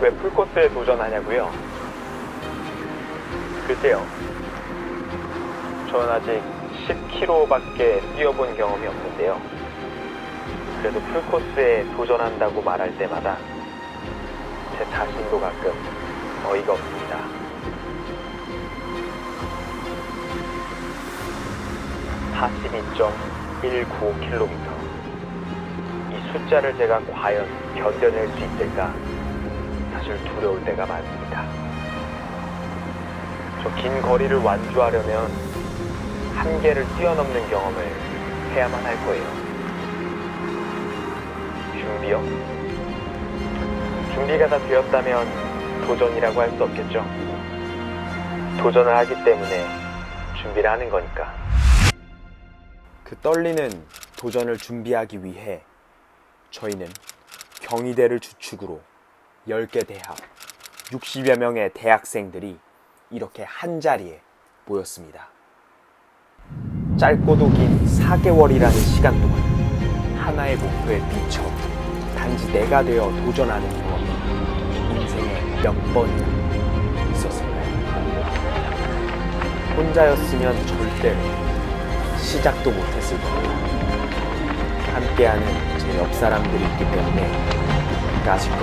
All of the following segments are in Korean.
왜 풀코스에 도전하냐고요? 글쎄요. 저는 아직 10km밖에 뛰어본 경험이 없는데요. 그래도 풀코스에 도전한다고 말할 때마다 제 자신도 가끔 어이가 없습니다. (42.195km) 이 숫자를 제가 과연 견뎌낼 수 있을까 사실 두려울 때가 많습니다. 저 긴 거리를 완주하려면 한계를 뛰어넘는 경험을 해야만 할 거예요. 준비요? 준비가 다 되었다면 도전이라고 할 수 없겠죠. 도전을 하기 때문에 준비를 하는 거니까. 그 떨리는 도전을 준비하기 위해 저희는 경희대를 주축으로 10개 대학, 60여 명의 대학생들이 이렇게 한 자리에 모였습니다. 짧고도 긴 4개월이라는 시간 동안 하나의 목표에 비춰 단지 내가 되어 도전하는 경험이 인생에 몇 번이나 있었을까요? 혼자였으면 절대로 시작도 못했을 겁니다. 함께하는 제 옆 사람들이 있기 때문에 까짓것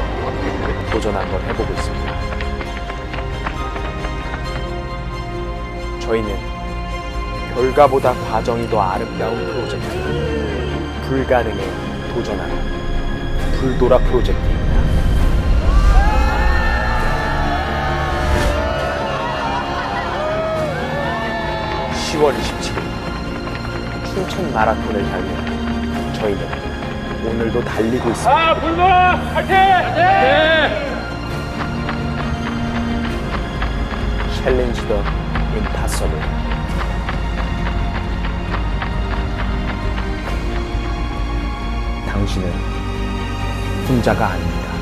도전 한번 해보고 있습니다. 저희는 결과보다 과정이 더 아름다운 프로젝트 불가능에 도전하는 불도라 프로젝트입니다. (10월 27일) 춘천 마라톤을 향해 저희는 오늘도 달리고 있습니다. 아, 불도라 화이팅! 네. 챌린지 더 임파서블 당신은 혼자가 아닙니다.